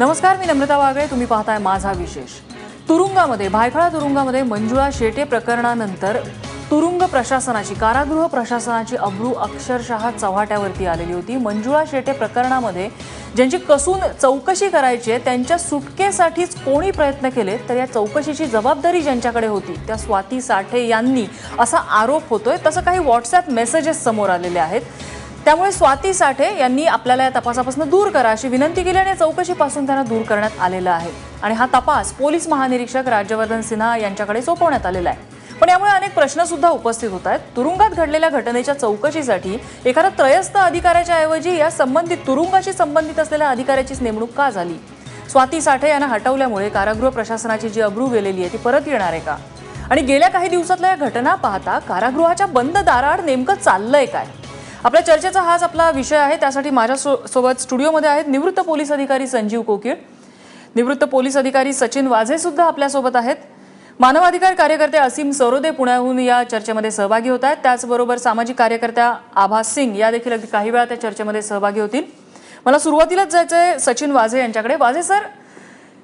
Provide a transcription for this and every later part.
नमस्कार मी नम्रता वागळे. तुम्ही पाहताय माझा विशेष. तुरुंगामध्ये भायखळा तुरुंगामध्ये मंजुळा शेटे प्रकरणानंतर तुरुंग प्रशासनाची कारागृह प्रशासनाची अब्रू अक्षरशः चव्हाट्यावरती आलेली होती. मंजुळा शेटे प्रकरणामध्ये ज्यांची कसून चौकशी करायची आहे त्यांच्या सुटकेसाठीच कोणी प्रयत्न केले तर या चौकशीची जबाबदारी ज्यांच्याकडे होती त्या स्वाती साठे यांनी असा आरोप होतोय. तसं काही व्हॉट्सॲप मेसेजेस समोर आलेले आहेत. त्यामुळे स्वाती साठे यांनी आपल्याला या तपासापासून दूर करा अशी विनंती केली आणि चौकशीपासून त्यांना दूर करण्यात आलेला आहे. आणि हा तपास पोलीस महानिरीक्षक राज्यवर्धन सिन्हा यांच्याकडे सोपवण्यात आलेला आहे. पण यामुळे अनेक प्रश्न सुद्धा उपस्थित होत आहेत. तुरुंगात घडलेल्या घटनेच्या चौकशीसाठी एखाद्या त्रयस्थ अधिकाऱ्याच्या ऐवजी या संबंधित तुरुंगाशी संबंधित असलेल्या अधिकाऱ्याचीच नेमणूक का झाली? स्वाती साठे यांना हटवल्यामुळे कारागृह प्रशासनाची जी अब्रू गेलेली आहे ती परत येणार आहे का? आणि गेल्या काही दिवसातल्या या घटना पाहता कारागृहाच्या बंद दाराआड नेमकं चाललंय काय? आपल्या चर्चेचा हाच आपला विषय आहे. त्यासाठी माझ्या सो- सोबत स्टुडिओमध्ये आहेत निवृत्त पोलीस अधिकारी संजीव कोकीळ. निवृत्त पोलीस अधिकारी सचिन वाझे सुद्धा आपल्यासोबत आहेत. मानवाधिकार कार्यकर्ते असीम सरोदे पुण्याहून या चर्चेमध्ये सहभागी होत आहेत. त्याचबरोबर सामाजिक कार्यकर्त्या आभास सिंग या देखील अगदी काही वेळा त्या चर्चेमध्ये सहभागी होतील. मला सुरुवातीलाच जायचं आहे सचिन वाझे यांच्याकडे. वाझे सर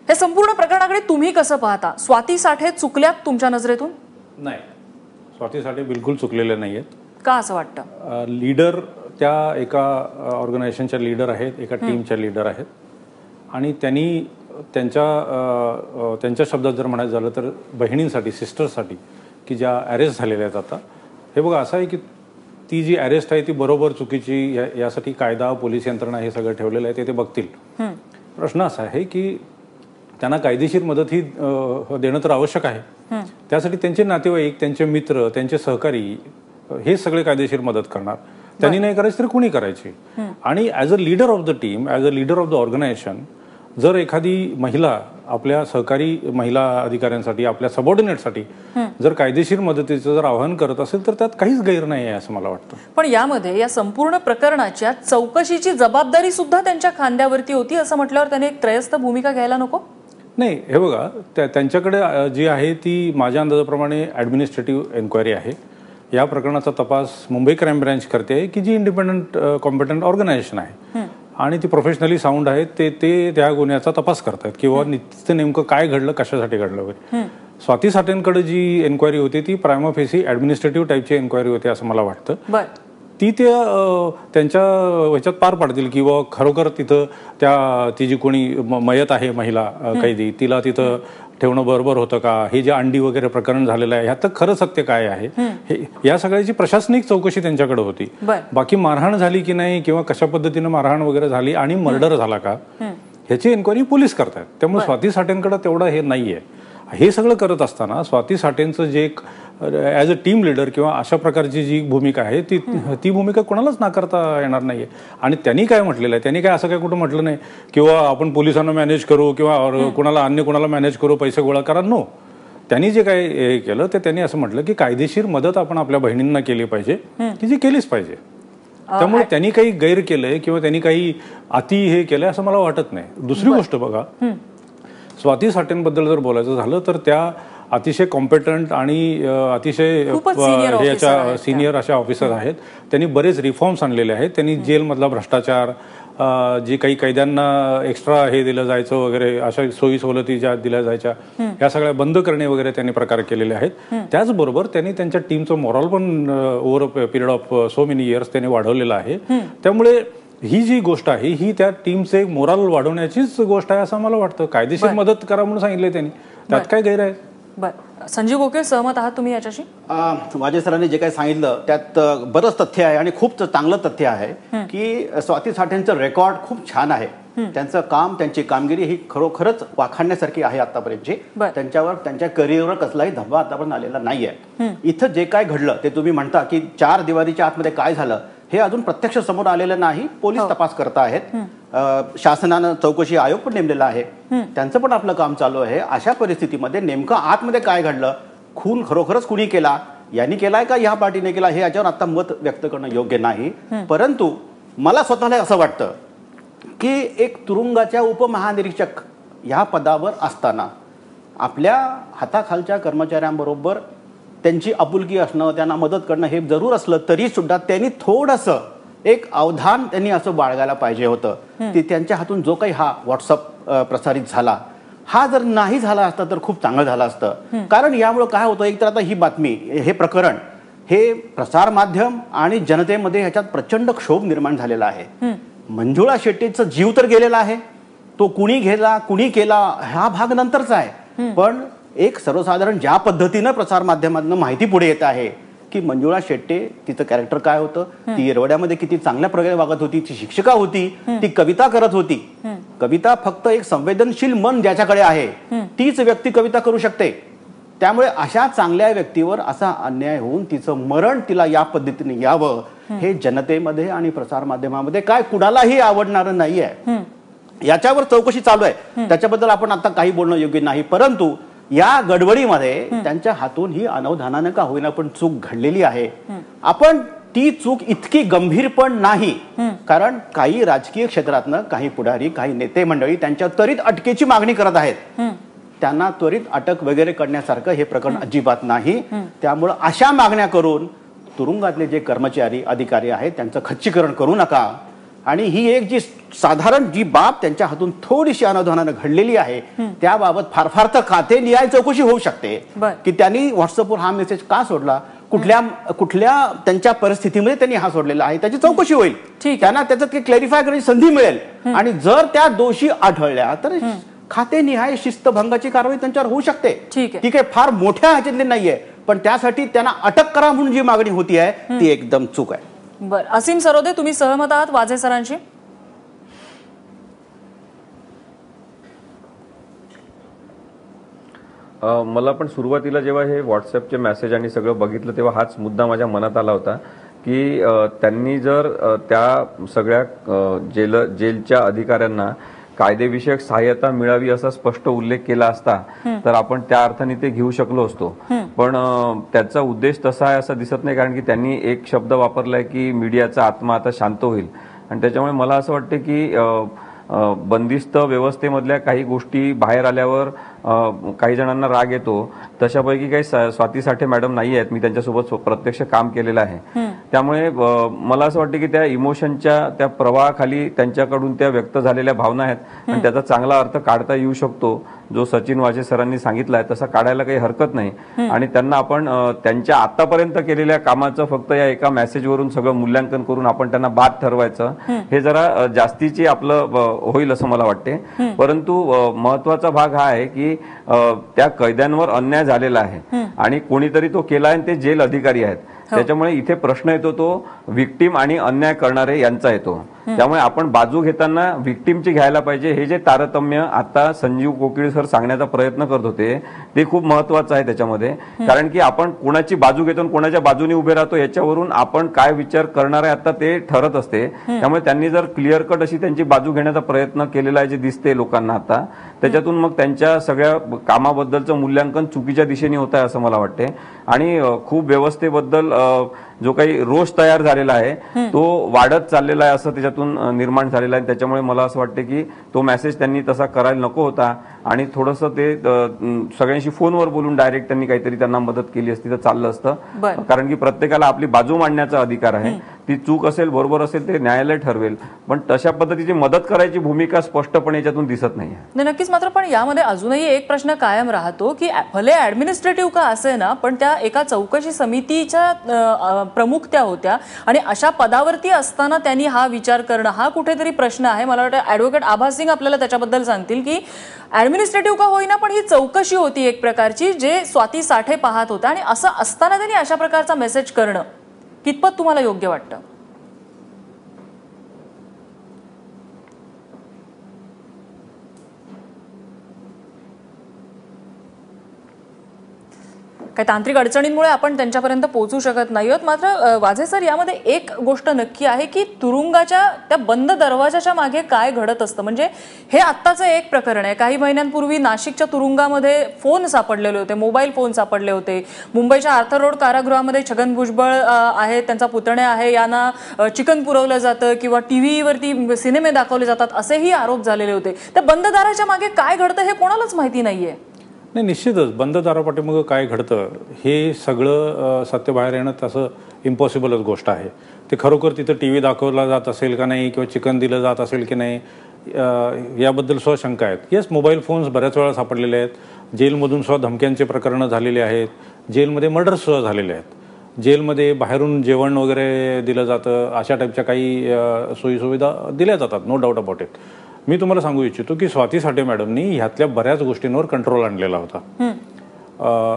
हे संपूर्ण प्रकरणाकडे तुम्ही कसं पाहता? स्वाती साठे चुकल्यात तुमच्या नजरेतून? नाही. स्वातीसाठी बिलकुल चुकलेले नाही आहेत का असं वाटतं. लीडर त्या एका ऑर्गनायझेशनच्या लीडर आहेत एका टीमच्या लीडर आहेत. आणि त्यांनी त्यांच्या त्यांच्या शब्दात जर म्हणायचं झालं तर बहिणींसाठी सिस्टर्ससाठी की ज्या अरेस्ट झालेल्या आहेत आता हे बघा असं आहे की ती जी अरेस्ट आहे ती बरोबर चुकीची यासाठी कायदा पोलीस यंत्रणा हे सगळं ठेवलेलं आहे ते ते बघतील. प्रश्न असा आहे की त्यांना कायदेशीर मदत ही देणं तर आवश्यक आहे. त्यासाठी त्यांचे नातेवाईक त्यांचे मित्र त्यांचे सहकारी हे सगळे कायदेशीर मदत करणार. त्यांनी नाही करायची तर कुणी करायची? आणि as a leader of the team as a leader of the organisation जर एखादी महिला आपल्या सहकारी महिला अधिकाऱ्यांसाठी आपल्या सबऑर्डिनेटसाठी जर कायदेशीर मदतीचं जर आवाहन करत असेल तर त्यात काहीच गैर नाही आहे असं मला वाटतं. पण यामध्ये या संपूर्ण प्रकरणाच्या चौकशीची जबाबदारी सुद्धा त्यांच्या खांद्यावरती होती असं म्हटल्यावर त्याने एक त्रयस्थ भूमिका घ्यायला नको? नाही हे बघा त्या त्यांच्याकडे जी आहे ती माझ्या अंदाजाप्रमाणे ॲडमिनिस्ट्रेटिव्ह एन्क्वायरी आहे. या प्रकरणाचा तपास मुंबई क्राईम ब्रँच करते आहे की जी इंडिपेंडंट कॉम्पिटंट ऑर्गनायझेशन आहे. आणि ती प्रोफेशनली साऊंड आहे ते ते त्या गुन्ह्याचा तपास करतात किंवा नित्य नेमकं काय घडलं कशासाठी घडलं वगैरे स्वाती साठेंकडे जी एन्क्वायरी होती ती प्रायमोफेसी ॲडमिनिस्ट्रेटिव्ह टाईपची एन्क्वायरी होती असं मला वाटतं. ती ते त्यांच्या ह्याच्यात पार पाडतील किंवा खरोखर तिथं त्या ती जी कोणी मयत आहे महिला कैदी तिला तिथं ठेवणं बरोबर होतं का? हे जे अंडी वगैरे प्रकरण झालेलं आहे ह्यात खरं सत्य काय आहे? हे. या सगळ्याची प्रशासनिक चौकशी त्यांच्याकडे होती. बाकी मारहाण झाली की नाही किंवा कशा पद्धतीनं मारहाण वगैरे झाली आणि मर्डर झाला का? ह्याची एन्क्वायरी पोलीस करतात त्यामुळे स्वाती साठेंकडे तेवढं हे नाहीये. हे सगळं करत असताना स्वाती साठेंचं जे एक ॲज अ टीम लिडर किंवा अशा प्रकारची जी भूमिका आहे ती ती भूमिका कोणालाच नाकारता येणार नाहीये. आणि त्यांनी काय म्हटलेलं आहे? त्यांनी काय असं काय कुठं म्हटलं नाही? किंवा आपण पोलिसांना मॅनेज करू किंवा कुणाला अन्य कुणाला मॅनेज करू पैसे गोळा करा? नो त्यांनी जे काय हे केलं ते त्यांनी असं म्हटलं की कायदेशीर मदत आपण आपल्या बहिणींना केली पाहिजे. की जी केलीच पाहिजे. त्यामुळे त्यांनी काही गैर केलंय किंवा त्यांनी काही अति हे केलंय असं मला वाटत नाही. दुसरी गोष्ट बघा. स्वाती साठेंबद्दल जर बोलायचं झालं तर त्या अतिशय कॉम्पिटंट आणि अतिशय आहेत सिनियर अशा ऑफिसर आहेत. त्यांनी बरेच रिफॉर्म्स आणलेले आहेत. त्यांनी जेलमधला भ्रष्टाचार जे काही कैद्यांना एक्स्ट्रा हे दिलं जायचं वगैरे अशा सोयी सवलती ज्या दिल्या जायच्या या सगळ्या बंद करणे वगैरे त्यांनी प्रकार केलेले आहेत. त्याचबरोबर त्यांनी त्यांच्या टीमचं मॉरल पण over a period of so many years त्यांनी वाढवलेलं आहे. त्यामुळे ही जी गोष्ट आहे ही त्या टीमचे मोराल वाढवण्याचीच गोष्ट आहे असं मला वाटतं. कायदेशीर मदत करा म्हणून सांगितलंय त्यांनी. त्यात काय गैर आहे? बर. संजीव गोके सहमत आहात तुम्ही याच्याशी? वाजे सरांनी जे काही सांगितलं त्यात बरंच तथ्य आहे आणि खूप चांगलं तथ्य आहे की स्वाती साठेंचं रेकॉर्ड खूप छान आहे. त्यांचं काम त्यांची कामगिरी ही खरोखरच वाखाणण्यासारखी आहे आतापर्यंतची. त्यांच्यावर त्यांच्या करिअरवर कसलाही धब्बा आतापर्यंत आलेला नाहीये. इथं जे काय घडलं ते तुम्ही म्हणता की चार दिवारीच्या आतमध्ये काय झालं हे अजून प्रत्यक्ष समोर आलेलं नाही. पोलीस तपास करता आहेत. शासनानं चौकशी आयोग पण नेमलेला आहे. त्यांचं पण आपलं काम चालू आहे. अशा परिस्थितीमध्ये नेमकं आतमध्ये काय घडलं? खून खरोखरच कुणी केला? यांनी केलाय का? ह्या पार्टीने केला? हे याच्यावर आता मत व्यक्त करणं योग्य नाही. परंतु मला स्वतःला असं वाटतं की एक तुरुंगाच्या उपमहानिरीक्षक ह्या पदावर असताना आपल्या हाताखालच्या कर्मचाऱ्यांबरोबर त्यांची आपुलकी असणं त्यांना मदत करणं हे जरूर असलं तरी सुद्धा त्यांनी थोडंसं एक अवधान त्यांनी असं बाळगायला पाहिजे होतं. की त्यांच्या हातून जो काही हा व्हॉट्सअप प्रसारित झाला हा जर नाही झाला असता तर खूप चांगलं झालं असतं. कारण यामुळे काय होतं एक तर आता ही बातमी हे प्रकरण हे प्रसार माध्यम आणि जनतेमध्ये ह्याच्यात प्रचंड क्षोभ निर्माण झालेला आहे. मंजुळा शेट्टीचा जीव तर गेलेला आहे तो कुणी गेला कुणी केला हा भाग नंतरचा आहे. पण एक सर्वसाधारण ज्या पद्धतीनं प्रसार माध्यमातून माहिती पुढे येत आहे की मंजुळा शेट्टे तिचं कॅरेक्टर काय होतं ती येरवड्यामध्ये किती चांगल्या प्रकारे वागत होती ती शिक्षिका होती ती कविता करत होती. कविता फक्त एक संवेदनशील मन ज्याच्याकडे आहे तीच व्यक्ती कविता करू शकते. त्यामुळे अशा चांगल्या व्यक्तीवर असा अन्याय होऊन तिचं मरण तिला या पद्धतीने यावं हे. जनतेमध्ये आणि प्रसार माध्यमामध्ये काय कुणालाही आवडणारं नाही आहे याच्यावर चौकशी चालू आहे. त्याच्याबद्दल आपण आता काही बोलणं योग्य नाही परंतु या गडबडीमध्ये त्यांच्या हातून ही अनवधानानं का होईना पण चूक घडलेली आहे. आपण ती चूक इतकी गंभीर पण नाही. कारण काही राजकीय क्षेत्रातनं काही पुढारी काही नेते मंडळी त्यांच्या त्वरित अटकेची मागणी करत आहेत. त्यांना त्वरित अटक वगैरे करण्यासारखं हे प्रकरण अजिबात नाही. त्यामुळं अशा मागण्या करून तुरुंगातले जे कर्मचारी अधिकारी आहेत त्यांचं खच्चीकरण करू नका. आणि ही एक जी साधारण जी बाब त्यांच्या हातून थोडीशी अनावधानानं घडलेली आहे त्याबाबत फार फार तर खाते न्याय चौकशी होऊ शकते. की त्यांनी व्हॉट्सअपवर हा मेसेज का सोडला? कुठल्या कुठल्या त्यांच्या परिस्थितीमध्ये त्यांनी हा सोडलेला आहे? त्याची चौकशी होईल. त्यांना त्याच्यात काही क्लॅरिफाय करण्याची संधी मिळेल. आणि जर त्या दोषी आढळल्या तर खातेनिहाय शिस्तभंगाची कारवाई त्यांच्यावर होऊ शकते. ठीक आहे. ती काही फार मोठ्या ह्याच्यातली नाहीये. पण त्यासाठी त्यांना अटक करा म्हणून जी मागणी होती आहे ती एकदम चूक आहे. बर. असीम सरोदे तुम्ही सहमत आहात वाझे सरांशी? मला पण सुरुवातीला जेव्हा हे व्हॉट्सअपचे मेसेज आणि सगळं बघितलं तेव्हा हाच मुद्दा माझ्या मनात आला होता की त्यांनी जर त्या सगळ्या जेल जेलच्या अधिकाऱ्यांना कायदेविषयक सहाय्यता मिळावी असा स्पष्ट उल्लेख केला असता तर आपण त्या अर्थाने ते घेऊ शकलो असतो. पण त्याचा उद्देश तसा आहे असं दिसत नाही कारण की त्यांनी एक शब्द वापरलाय की मीडियाचा आत्मा आता शांत होईल. आणि त्याच्यामुळे मला असं वाटतं की बंदिस्त व्यवस्थेमधल्या काही गोष्टी बाहेर आल्यावर काही जणांना राग येतो. तशापैकी काही स्वाती साठे मॅडम नाही आहेत मी त्यांच्यासोबत प्रत्यक्ष काम केलेलं आहे. त्यामुळे मला असं वाटतं की त्या इमोशनच्या त्या प्रवाहाखाली त्यांच्याकडून त्या व्यक्त झालेल्या भावना आहेत. आणि त्याचा चांगला अर्थ काढता येऊ शकतो. जो सचिन वाजे सरांनी सांगितलाय तसा काढायला काही हरकत नाही. आणि त्यांना आपण त्यांच्या आतापर्यंत केलेल्या कामाचं फक्त या एका मेसेजवरून सगळं मूल्यांकन करून आपण त्यांना बाद ठरवायचं. हे. जरा जास्तीची आपलं होईल असं मला वाटते. परंतु महत्त्वाचा भाग हा आहे की त्या कैद्यांवर अन्याय झालेला आहे. आणि कोणीतरी तो केला आणि ते जेल अधिकारी आहेत. हो. त्याच्यामुळे इथे प्रश्न येतो तो विक्टीम आणि अन्याय करणारे यांचा येतो. त्यामुळे आपण बाजू घेताना विक्टीमची घ्यायला पाहिजे. हे जे तारतम्य आता संजीव कोकिळ सर सांगण्याचा प्रयत्न करत होते ते खूप महत्वाचं आहे त्याच्यामध्ये. कारण की आपण कोणाची बाजू घेतो आणि कोणाच्या बाजूने उभे राहतो याच्यावरून आपण काय विचार करणार आहे आता ते ठरत असते. त्यामुळे त्यांनी जर क्लिअर कट अशी त्यांची बाजू घेण्याचा प्रयत्न केलेला आहे जे दिसते लोकांना आता त्याच्यातून मग त्यांच्या सगळ्या कामाबद्दलचं मूल्यांकन चुकीच्या दिशेने होत आहे असं मला वाटते आणि खूप व्यवस्थेबद्दल जो काही रोष तयार झालेला आहे तो वाढत चाललेला आहे असं त्याच्यातून निर्माण झालेला आहे. त्याच्यामुळे मला असं वाटतं की तो मेसेज त्यांनी तसा करायला नको होता आणि थोडंसं ते सगळ्यांशी फोनवर बोलून डायरेक्ट त्यांनी काहीतरी त्यांना मदत केली असती तर चाललं असतं. कारण की प्रत्येकाला आपली बाजू मांडण्याचा अधिकार आहे. ती चूक असेल बरोबर असेल ते न्यायालय ठरवेल. पण तशा पद्धतीची मदत करायची भूमिका स्पष्टपणे याच्यातून दिसत नाही आहे नक्कीच मात्र पण यामध्ये अजूनही एक प्रश्न कायम राहतो की भले ऍडमिनिस्ट्रेटिव्ह का असे ना पण त्या एका चौकशी समितीच्या प्रमुख त्या होत्या. आणि अशा पदावरती असताना त्यांनी हा विचार करणं हा कुठेतरी प्रश्न आहे. मला वाटतं ऍडव्होकेट आभा सिंग आपल्याला त्याच्याबद्दल सांगतील की ऍडमिनिस्ट्रेटिव्ह का होईना पण ही चौकशी होती एक प्रकारची जे स्वाती साठे पाहत होता. आणि असं असताना त्यांनी अशा प्रकारचा मेसेज करणं. कितपत तुम्हाला योग्य वाटतं? काही तांत्रिक अडचणींमुळे आपण त्यांच्यापर्यंत पोहोचू शकत नाही आहोत. मात्र वाझे सर यामध्ये एक गोष्ट नक्की आहे की तुरुंगाच्या त्या बंद दरवाजाच्या मागे काय घडत असतं? म्हणजे हे आत्ताचं एक प्रकरण आहे. काही महिन्यांपूर्वी नाशिकच्या तुरुंगामध्ये फोन सापडलेले होते मोबाईल फोन सापडले होते. मुंबईच्या आर्थर रोड कारागृहामध्ये छगन भुजबळ आहे आहेत त्यांचा पुतण्या आहे. यांना चिकन पुरवलं जातं किंवा टी व्हीवरती सिनेमे दाखवले जातात असेही आरोप झालेले होते. त्या बंद दाराच्या मागे काय घडतं हे कोणालाच माहिती नाहीये. नाही निश्चितच. बंद दारापाठीमागं काय घडतं हे सगळं सत्य बाहेर येणं तसं इम्पॉसिबलच गोष्ट आहे. ते खरोखर तिथं टी व्ही दाखवला जात असेल का नाही किंवा चिकन दिलं जात असेल की नाही याबद्दल सुद्धा शंका आहेत. येस मोबाईल फोन्स बऱ्याच वेळा सापडलेले आहेत. जेलमधून सुद्धा धमक्यांचे प्रकरणं झालेले आहेत. जेलमध्ये मर्डर्ससुद्धा झालेले आहेत. जेलमध्ये बाहेरून जेवण वगैरे दिलं जातं अशा टाईपच्या काही सोयीसुविधा दिल्या जातात नो डाऊट अबाउट इट मी तुम्हाला सांगू इच्छितो की स्वाती साठे मॅडमनी ह्यातल्या बऱ्याच गोष्टींवर कंट्रोल आणलेला होता.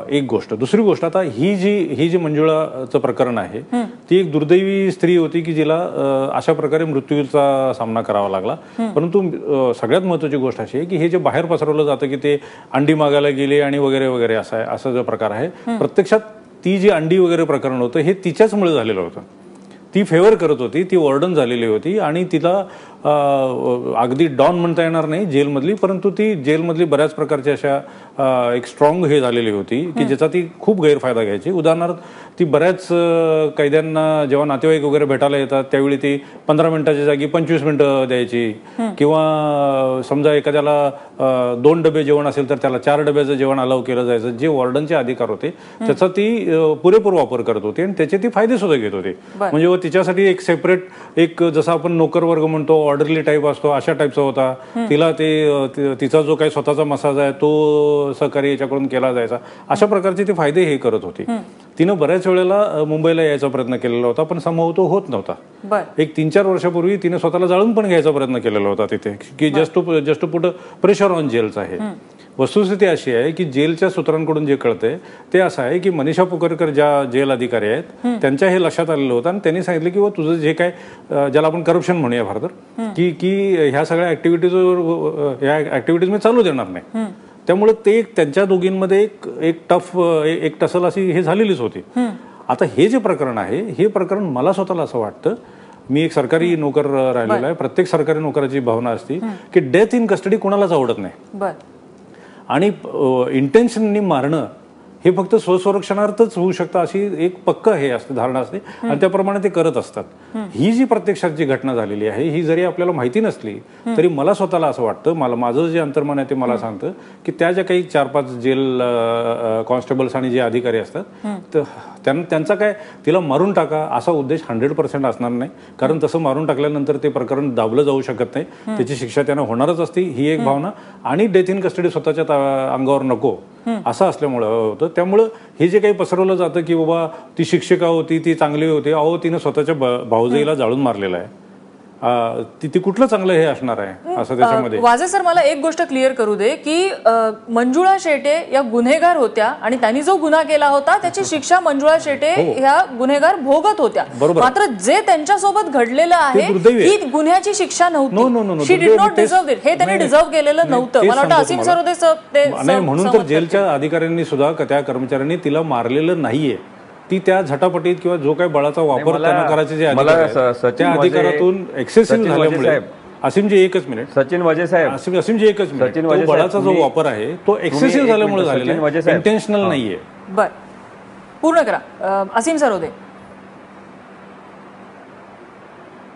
एक गोष्ट. दुसरी गोष्ट आता ही जी ही जी मंजुळाचं प्रकरण आहे ती एक दुर्दैवी स्त्री होती की जिला अशा प्रकारे मृत्यूचा सामना करावा लागला. परंतु सगळ्यात महत्वाची गोष्ट अशी आहे की हे जे बाहेर पसरवलं जातं की ते अंडी मागायला गेले आणि वगैरे वगैरे असा आहे असा जो प्रकार आहे प्रत्यक्षात ती जी अंडी वगैरे प्रकरण होतं हे तिच्याचमुळे झालेलं होतं. ती फेवर करत होती ती वॉर्डन झालेली होती आणि तिला अगदी डॉन म्हणता येणार नाही जेलमधली परंतु ती जेलमधली बऱ्याच प्रकारच्या अशा एक स्ट्रॉंग हे झालेली होती की ज्याचा ती खूप गैरफायदा घ्यायची. उदाहरणार्थ ती बऱ्याच कैद्यांना जेव्हा नातेवाईक वगैरे भेटायला येतात त्यावेळी ती पंधरा मिनिटाच्या जागी पंचवीस मिनिटं द्यायची. किंवा समजा एखाद्याला दोन डबे जेवण असेल तर त्याला चार डब्याचं जेवण अलाव केलं जायचं जे वॉर्डनचे अधिकार होते त्याचा ती पुरेपूर वापर करत होती आणि त्याचे ती फायदे सुद्धा घेत होते. म्हणजे तिच्यासाठी एक सेपरेट एक जसं आपण नोकर वर्ग म्हणतो ऑर्डरली टाईप असतो अशा टाईपचा होता. तिला ते तिचा जो काही स्वतःचा मसाज आहे तो सहकारी याच्याकडून केला जायचा. अशा प्रकारचे ते फायदे हे करत होती. तिनं बऱ्याच वेळेला मुंबईला यायचा प्रयत्न केलेला होता पण संभव तो होत नव्हता. एक तीन चार वर्षापूर्वी तिने स्वतःला जाळून पण घ्यायचा प्रयत्न केलेला होता तिथे की just to just to put pressure on जेलचा आहे. वस्तुस्थिती अशी आहे की जेलच्या सूत्रांकडून जे कळतंय ते असं आहे की मनीषा पुकरकर ज्या जेल अधिकारी आहेत त्यांच्या हे लक्षात आलेलं होतं आणि त्यांनी सांगितलं की "व तुझं जे काय ज्याला आपण करप्शन म्हणूया फार तर की की ह्या सगळ्या ऍक्टिव्हिटीजवर ह्या ऍक्टिव्हिटीज मी चालू देणार नाही. त्यामुळे ते एक त्यांच्या दोघींमध्ये एक एक टफ एक टसल अशी हे झालेलीच होती. आता हे जे प्रकरण आहे हे प्रकरण मला स्वतःला असं वाटतं मी एक सरकारी नोकर राहिलेला आहे. प्रत्येक सरकारी नोकराची भावना असती की डेथ इन कस्टडी कुणालाच आवडत नाही. आणि इंटेन्शननी मारणं हे फक्त स्वसंरक्षणार्थच होऊ शकतं अशी एक पक्क हे असते धारणा असते. आणि त्याप्रमाणे ते करत असतात. ही जी प्रत्यक्षात जी घटना झालेली आहे ही जरी आपल्याला माहिती नसली तरी मला स्वतःला असं वाटतं मला माझं जे अंतर्मन आहे ते मला सांगतं की त्या ज्या काही चार पाच जेल कॉन्स्टेबल्स आणि जे अधिकारी असतात तर त्यां- त्यांचा काय तिला मारून टाका असा उद्देश हंड्रेड पर्सेंट असणार नाही. कारण तसं मारून टाकल्यानंतर ते प्रकरण दाबलं जाऊ शकत नाही. त्याची शिक्षा त्यांना होणारच असती ही एक भावना. आणि डेथ इन कस्टडी स्वतःच्या अंगावर नको. असं असल्यामुळं हो. होतं त्यामुळं हे जे काही पसरवलं जातं की बाबा ती शिक्षिका होती ती चांगली होती अहो तिनं स्वतःच्या ब- भाऊजाईला जाळून मारलेलं आहे. ती ती कुठलं चांगलं हे असणार आहे? असं त्याच्यामध्ये. वाजे सर मला एक गोष्ट क्लिअर करू दे की मंजुळा शेटे या गुन्हेगार होत्या आणि त्यांनी जो गुन्हा केला होता त्याची शिक्षा मंजुळा शेटे ह्या गुन्हेगार भोगत होत्या. हो. बरोबर. मात्र जे त्यांच्यासोबत घडलेलं आहे. ही गुन्ह्याची शिक्षा नव्हती. She did not deserve it हे त्यांनी डिझर्व केलेलं नव्हतं. मला वाटतं असीम सरोदे म्हणून तर जेलच्या अधिकाऱ्यांनी सुद्धा त्या कर्मचाऱ्यांनी तिला मारलेलं नाहीये. ती त्या झटापटीत किंवा जो काही बळाचा वापर त्यांना करायचे जे त्या अधिकारातून एक्सेसिव्ह झाल्यामुळे साहेब. असीमजी एकच मिनिट. सचिन वजे साहेब. असीम असीमजी एकच मिनिट. सचिन वाजे बळाचा जो वापर आहे तो एक्सेसिव्ह एक झाल्यामुळे झालेला आहे. इंटेन्शनल नाहीये. बर. पूर्ण करा. असीम सरोदे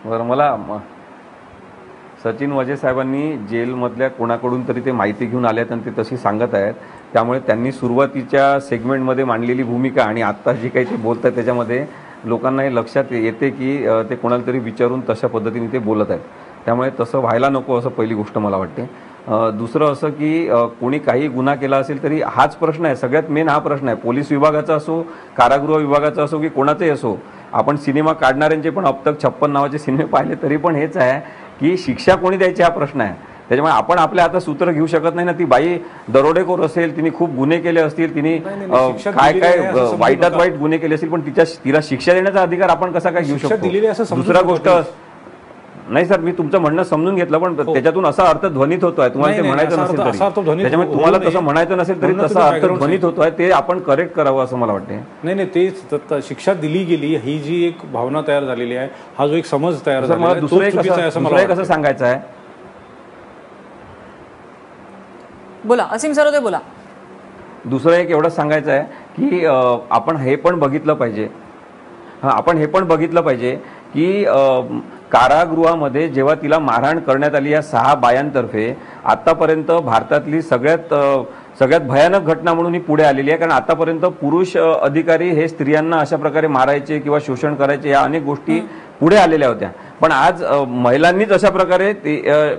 बरं मला सचिन वजे साहेबांनी जेलमधल्या कोणाकडून तरी ते माहिती घेऊन आल्यात आणि ते तशी सांगत आहेत. त्यामुळे त्यांनी सुरुवातीच्या सेगमेंटमध्ये मांडलेली भूमिका आणि आत्ता जी काही ते बोलत आहेत त्याच्यामध्ये लोकांना हे लक्षात येते की ते कोणाला तरी विचारून तशा पद्धतीने ते बोलत आहेत. त्यामुळे तसं व्हायला नको असं पहिली गोष्ट मला वाटते. दुसरं असं की कोणी काही गुन्हा केला असेल तरी हाच प्रश्न आहे. सगळ्यात मेन हा प्रश्न आहे. पोलीस विभागाचा असो कारागृह विभागाचा असो की कोणाचाही असो आपण सिनेमा काढणाऱ्यांचे पण अब तक छप्पन नावाचे सिनेमे पाहिले तरी पण हेच आहे की शिक्षा कोणी द्यायची हा प्रश्न आहे त्याच्यामुळे आपण आपल्या आता सूत्र घेऊ शकत नाही ना ती बाई दरोडेखोर असेल तिने खूप गुन्हे केले असतील तिने काय काय वाईटात. वाईट गुन्हे केले असतील पण तिच्या तिला शिक्षा देण्याचा अधिकार आपण कसा काय घेऊ शकतो दुसरा गोष्ट. नाही सर मी तुमचं म्हणणं समजून घेतलं पण त्याच्यातून असा अर्थ ध्वनित होतोय. तुम्हाला ते नाही, म्हणायचं नसेल तरी. ध्वनित त्याच्यामुळे तुम्हाला. तसं म्हणायचं नसेल तरी तसा अर्थ ध्वनित होतोय ते आपण करेक्ट करावं असं मला वाटते नाही नाही तेच शिक्षा दिली गेली ही जी एक भावना तयार झालेली आहे हा जो एक समज तयार सर झालेला मला दुसरं एक असं. सांगायचं आहे. बोला असीम सरोदे बोला. दुसरं एक एवढं सांगायचं आहे की आपण हे पण बघितलं पाहिजे. हा आपण हे पण बघितलं पाहिजे की कारागृहामध्ये जेव्हा तिला मारहाण करण्यात आली या सहा बायांतर्फे आतापर्यंत भारतातली सगळ्यात सगळ्यात भयानक घटना म्हणून ही पुढे आलेली आहे. कारण आतापर्यंत पुरुष अधिकारी हे स्त्रियांना अशा प्रकारे मारायचे किंवा शोषण करायचे या अनेक गोष्टी पुढे आलेल्या होत्या. पण आज महिलांनीच अशा प्रकारे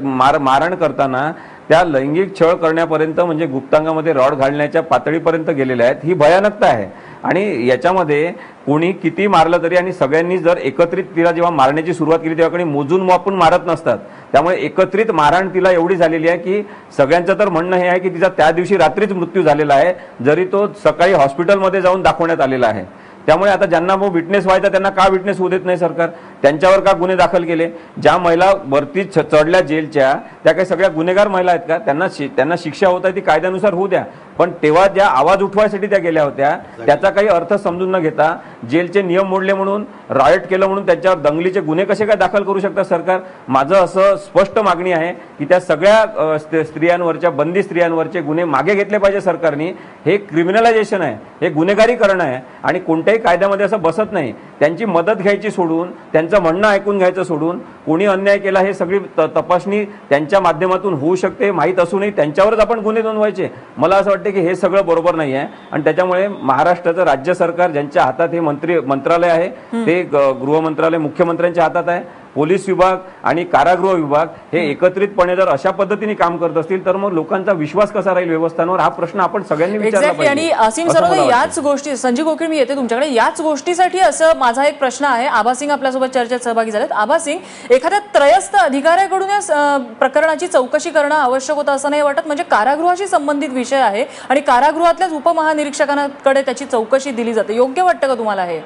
मार मारण करताना त्या लैंगिक छळ करण्यापर्यंत म्हणजे गुप्तांगामध्ये रॉड घालण्याच्या पातळीपर्यंत गेलेल्या आहेत. ही भयानकता आहे. आणि याच्यामध्ये कोणी किती मारलं तरी आणि सगळ्यांनी जर एकत्रित तिला जेव्हा मारण्याची सुरुवात केली तेव्हा कोणी मोजून मापून मारत नसतात. त्यामुळे एकत्रित मारहाण तिला एवढी झालेली आहे की सगळ्यांचं तर म्हणणं हे आहे की तिचा त्या दिवशी रात्रीच मृत्यू झालेला आहे जरी तो सकाळी हॉस्पिटलमध्ये जाऊन दाखवण्यात आलेला आहे. त्यामुळे आता ज्यांना मग विटनेस व्हायचा त्यांना का विटनेस होऊ देत नाही सरकार? त्यांच्यावर का गुन्हे दाखल केले? ज्या महिला वरती चढल्या जेलच्या त्या काही सगळ्या गुन्हेगार महिला आहेत का? त्यांना शि- त्यांना शिक्षा होत आहे ती कायद्यानुसार होऊ द्या. पण तेव्हा ज्या आवाज उठवायसाठी त्या गेल्या होत्या त्याचा काही अर्थ समजून न घेता जेलचे नियम मोडले म्हणून रायट केलं म्हणून त्यांच्यावर दंगलीचे गुन्हे कसे काय दाखल करू शकतात सरकार? माझं असं स्पष्ट मागणी आहे की त्या सगळ्या स्त्रियांवरच्या बंदी स्त्रियांवरचे गुन्हे मागे घेतले पाहिजे सरकारने. हे क्रिमिनलायझेशन आहे. हे गुन्हेगारीकरण आहे. आणि कोणत्याही कायद्यामध्ये असं बसत नाही. त्यांची मदत घ्यायची सोडून त्यांचं म्हणणं ऐकून घ्यायचं सोडून. कोणी अन्याय केला हे सगळी तपासणी त्यांच्या माध्यमातून होऊ शकते माहीत असूनही त्यांच्यावरच आपण गुन्हे नोंदवायचे. मला असं वाटतं की हे सगळं बरोबर नाही आहे आणि त्याच्यामुळे महाराष्ट्राचं राज्य सरकार ज्यांच्या हातात हे मंत्री मंत्रालय आहे ते गृह मंत्रालय मुख्यमंत्र्यांच्या हातात आहे. पोलीस विभाग आणि कारागृह विभाग हे एकत्रितपणे जर अशा पद्धतीने काम करत असतील तर मग लोकांचा विश्वास कसा राहील व्यवस्थांवर? हा प्रश्न आपण सगळ्यांनी विचारला आणि असीम असं सरोदे. याच गोष्टी संजीव कोकीळ मी येते तुमच्याकडे. याच गोष्टीसाठी असं माझा एक प्रश्न आहे. आबा सिंग आपल्यासोबत चर्चेत सहभागी झालेत. आबा सिंग एखाद्या त्रयस्थ अधिकाऱ्याकडून या प्रकरणाची चौकशी करणं आवश्यक होतं असं नाही वाटत? म्हणजे कारागृहाशी संबंधित विषय आहे आणि कारागृहातल्याच उपमहानिरीक्षकांकडे त्याची चौकशी दिली जाते. योग्य वाटतं का तुम्हाला हे?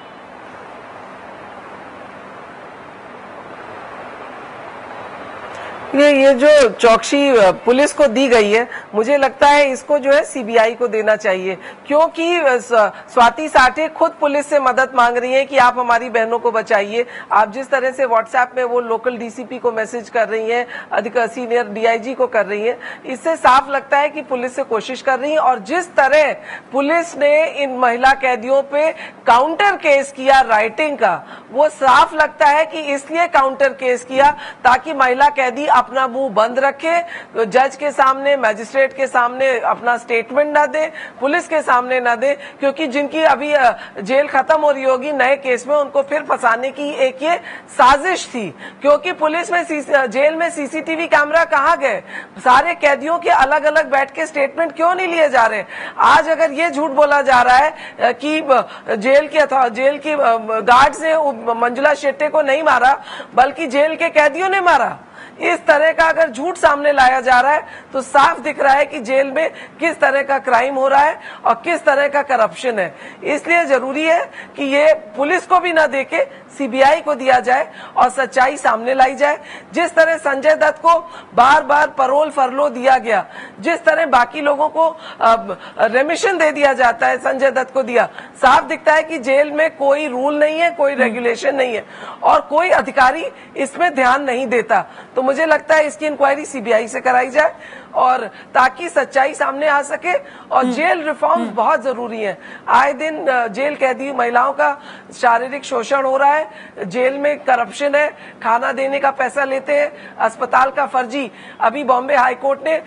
ये ये जो चौकसी पुलिस को दी गई है, मुझे लगता है इसको जो है सीबीआई को देना चाहिए। क्योंकि स्वाति साठे खुद पुलिस से मदद मांग रही है कि आप हमारी बहनों को बचाइए। आप जिस तरह से व्हाट्सएप में वो लोकल डीसीपी को मैसेज कर रही हैं, अधिक सीनियर डीआईजी को कर रही हैं, इससे साफ़ लगता है कि पुलिस से कोशिश कर रही है। और जिस तरह पुलिस ने इन महिला कैदियों पे काउंटर केस किया राइटिंग का, वो साफ़ लगता है कि इसलिए काउंटर केस किया ताकि महिला कैदी अपना मुँह बंद रखे जज के सामने मैजिस्ट्रेट के सामने अपना स्टेटमेंट ना दे, पुलिस के सामने ना दे, क्योंकि जिनकी अभी जेल खत्म हो रही होगी नए केस में, उनको फिर फंसाने की एक ये साजिश थी। क्योंकि पुलिस में जेल में सीसीटीवी कैमरा कहाँ गए? सारे कैदियों के अलग अलग बैठ के स्टेटमेंट क्यों नहीं लिए जा रहे? आज अगर ये झूठ बोला जा रहा है कि जेल की जेल की गार्ड उ- मंजुला शेट्टे को नहीं मारा, बल्कि जेल के कैदियों ने मारा इस तरह का अगर झूठ सामने लाया जा रहा है तो साफ़ दिख रहा है कि जेल में किस तरह का क्राइम हो रहा है और किस तरह का करप्शन है। इसलिए ज़रूरी है कि ये पुलिस को भी ना देके सीबीआई को दिया जाए और सच्चाई सामने लाई जाए। जिस तरह संजय दत्त को बार बार परोल फरलो दिया गया, जिस तरह बाकी लोगों को रेमिशन दे दिया जाता है, संजय दत्त को दिया, साफ़ दिखता है कि जेल में कोई रूल नहीं है, कोई रेगुलेशन नहीं है और कोई अधिकारी इसमें ध्यान नहीं देता। तो मुझे लगता है इसकी इंक्वायरी सीबीआई से कराई जाए। और ताकि सच्चाई सामने आ सके। और जेल रिफॉर्म बहुत ज़रूरी है। आए दिन जेल कैदी महिलाओं का शारीरिक शोषण हो रहा है। जेल में करप्शन है। खाना देने का पैसा लेते हैं। अस्पताल का फर्जी। अभी बॉम्बे हाईकोर्ट ने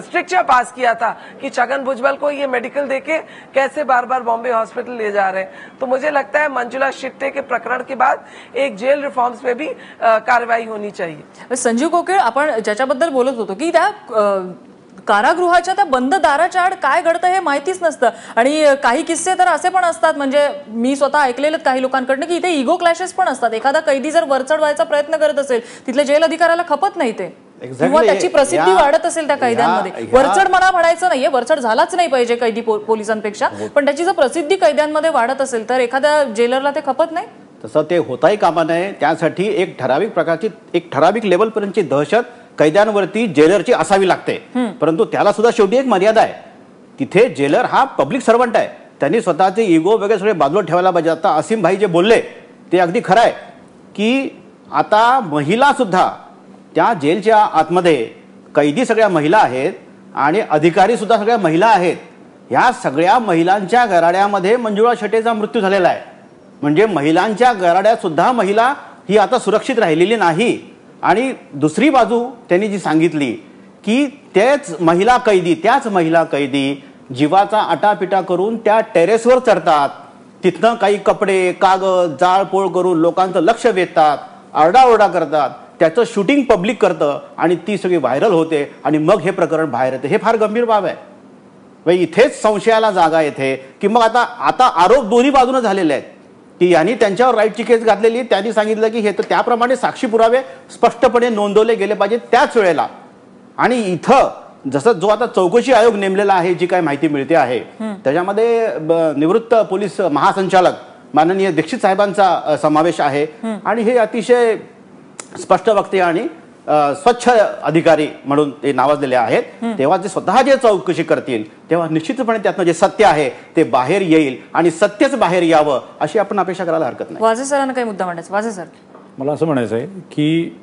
स्ट्रिक्चर पास किया था कि छगन भुजबल को ये मेडिकल देके कैसे बार बार बॉम्बे हॉस्पिटल ले जा रहे हैं। तो मुझे लगता है मंजुला शिट्टे के प्रकरण के बाद एक जेल रिफॉर्म्स में भी कार्रवाई होनी चाहिए। संजीव कोकिळ आपण ज्याच्याबद्दल बोलत होतो की त्या कारागृहाच्या त्या बंद दाराच्या आड काय घडतं हे माहितीच नसतं. आणि काही किस्से तर असे पण असतात म्हणजे मी स्वतः ऐकलेले काही लोकांकडनं की इथे इगो क्लॅशेस पण असतात. एखादा कैदी जर वरचढ व्हायचा प्रयत्न करत असेल तिथल्या जेल अधिकाऱ्याला खपत नाही ते. किंवा त्याची प्रसिद्धी वाढत असेल त्या कैद्यांमध्ये. वरचढ मला म्हणायचं नाहीये वरचढ झालाच नाही पाहिजे कैदी पोलिसांपेक्षा. पण त्याची जर प्रसिद्धी कैद्यांमध्ये वाढत असेल तर एखाद्या जेलरला ते खपत नाही? तसं ते होताही कामा नये. त्यासाठी एक ठराविक प्रकारची एक ठराविक लेवलपर्यंतची दहशत कैद्यांवरती जेलरची असावी लागते. परंतु त्याला सुद्धा शेवटी एक मर्यादा आहे. तिथे जेलर हा पब्लिक सर्वंट आहे. त्यांनी स्वतःचे इगो वगैरे सगळे बाजूला ठेवायला पाहिजे. आता असीम भाई जे बोलले ते अगदी खरं आहे की आता महिला सुद्धा त्या जेलच्या आतमध्ये कैदी सगळ्या महिला आहेत आणि अधिकारी सुद्धा सगळ्या महिला आहेत. ह्या सगळ्या महिलांच्या गराड्यामध्ये मंजुळा शेटेचा मृत्यू झालेला आहे. म्हणजे महिलांच्या गराड्यात सुद्धा महिला ही आता सुरक्षित राहिलेली नाही. आणि दुसरी बाजू त्यांनी जी सांगितली की तेच महिला कैदी त्याच महिला कैदी जीवाचा आटापिटा करून त्या टेरेसवर चढतात. तिथनं काही कपडे कागद जाळपोळ करून लोकांचं लक्ष वेधतात आरडाओरडा करतात. त्याचं शूटिंग पब्लिक करतं आणि ती सगळी व्हायरल होते आणि मग हे प्रकरण बाहेर येते. हे फार गंभीर बाब आहे. म्हणजे इथेच संशयाला जागा येते की मग आता आता आरोप दोन्ही बाजूनं झालेले आहेत. की यांनी त्यांच्यावर राईटची केस घातलेली. त्यांनी सांगितलं की हे तर त्याप्रमाणे साक्षी पुरावे स्पष्टपणे नोंदवले गेले पाहिजेत त्याच वेळेला. आणि इथं जसं जो आता चौकशी आयोग नेमलेला आहे जी काय माहिती मिळते आहे त्याच्यामध्ये निवृत्त पोलीस महासंचालक माननीय दीक्षित साहेबांचा समावेश आहे. आणि हे अतिशय स्पष्ट वक्ते आणि स्वच्छ अधिकारी म्हणून ते नावाजलेले आहेत. तेव्हा जे स्वतः जे चौकशी करतील तेव्हा निश्चितपणे त्यातनं जे सत्य आहे ते बाहेर येईल आणि सत्यच बाहेर यावं अशी आपण अपेक्षा करायला हरकत नाही. वाजे सरांना काही मुद्दा मांडायचा? वाजे सर. मला असं म्हणायचं आहे की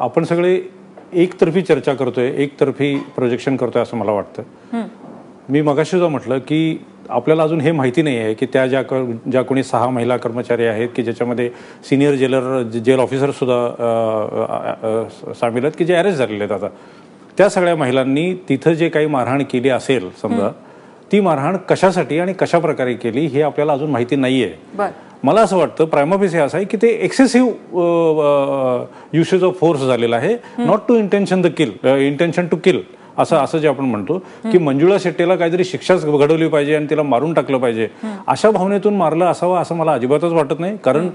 आपण सगळे एकतर्फी चर्चा करतोय एकतर्फी प्रोजेक्शन करतोय असं मला वाटतं. मी मगाशी सुद्धा म्हटलं की आपल्याला अजून हे माहिती नाही आहे की त्या ज्या क- ज्या कोणी सहा महिला कर्मचारी आहेत की ज्याच्यामध्ये सिनियर जेलर जेल ऑफिसर सुद्धा अ, अ, अ, सामील आहेत की जे अरेस्ट झालेले आहेत आता. त्या सगळ्या महिलांनी तिथं जे काही मारहाण केली असेल समजा ती मारहाण कशासाठी आणि कशा प्रकारे केली हे आपल्याला अजून माहिती नाही आहे मला असं वाटतं प्रायमाफिस हे असं आहे की ते एक्सेसिव्ह युसेज ऑफ फोर्स झालेला आहे. Not to intention the kill intention to kill असं असं जे आपण म्हणतो की मंजुळा शेट्टीला काहीतरी शिक्षाच घडवली पाहिजे आणि तिला मारून टाकलं पाहिजे. अशा भावनेतून मारलं असावं असं मला अजिबातच वाटत नाही. कारण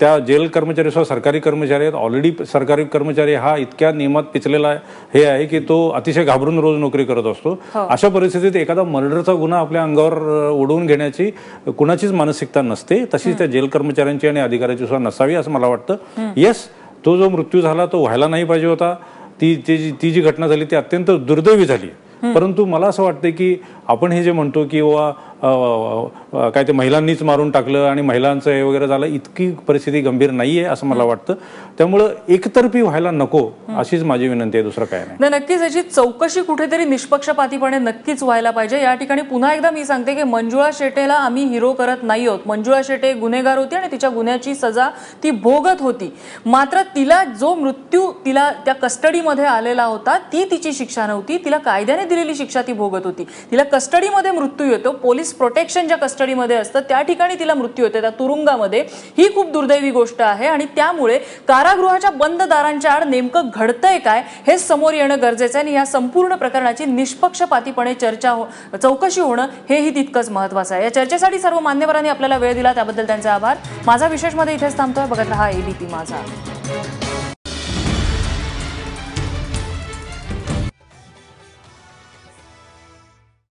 त्या जेल कर्मचारी सुद्धा सरकारी कर्मचारी आहेत ऑलरेडी सरकारी कर्मचारी हा इतक्या नियमात पिचलेला हे आहे की तो अतिशय घाबरून रोज नोकरी करत असतो. अशा परिस्थितीत एखादा मर्डरचा गुन्हा आपल्या अंगावर ओढवून घेण्याची कुणाचीच मानसिकता नसते. तशीच त्या जेल कर्मचाऱ्यांची आणि अधिकाऱ्याची सुद्धा नसावी असं मला वाटतं. येस तो जो मृत्यू झाला तो व्हायला नाही पाहिजे होता. ती ती जी- ती जी घटना झाली ती अत्यंत दुर्दैवी झाली परंतु मला असं वाटतं की आपण हे जे म्हणतो की वा काय ते महिलांनीच मारून टाकलं आणि महिलांचं हे वगैरे झालं इतकी परिस्थिती गंभीर नाहीये असं मला वाटतं. त्यामुळं एकतर्फी व्हायला नको अशीच माझी विनंती आहे दुसरं काय नाही. नाही नक्कीच. याची चौकशी कुठेतरी निष्पक्षपातीपणे नक्कीच व्हायला पाहिजे. या ठिकाणी पुन्हा एकदा मी सांगते की मंजुळा शेटेला आम्ही हिरो करत नाही आहोत. मंजुळा शेटे गुन्हेगार होती आणि तिच्या गुन्ह्याची सजा ती भोगत होती. मात्र तिला जो मृत्यू तिला त्या कस्टडीमध्ये आलेला होता ती तिची शिक्षा नव्हती. तिला कायद्याने दिलेली शिक्षा ती भोगत होती. तिला कस्टडीमध्ये मृत्यू येतो. पोलीस प्रोटेक्शन ज्या कस्टडीमध्ये असतं त्या ठिकाणी तिला मृत्यू होते त्या तुरुंगामध्ये ही खूप दुर्दैवी गोष्ट आहे आणि त्यामुळे कारागृहाच्या बंद दारांच्या आड नेमकं घडतंय काय हे समोर येणं गरजेचं आहे आणि या संपूर्ण प्रकरणाची निष्पक्षपातीपणे चर्चा हो चौकशी होणं हेही तितकंच महत्वाचं आहे. या चर्चेसाठी सर्व मान्यवरांनी आपल्याला वेळ दिला त्याबद्दल त्यांचे आभार. माझा विशेषमध्ये इथेच थांबतोय. बघत रहा एबीपी माझा.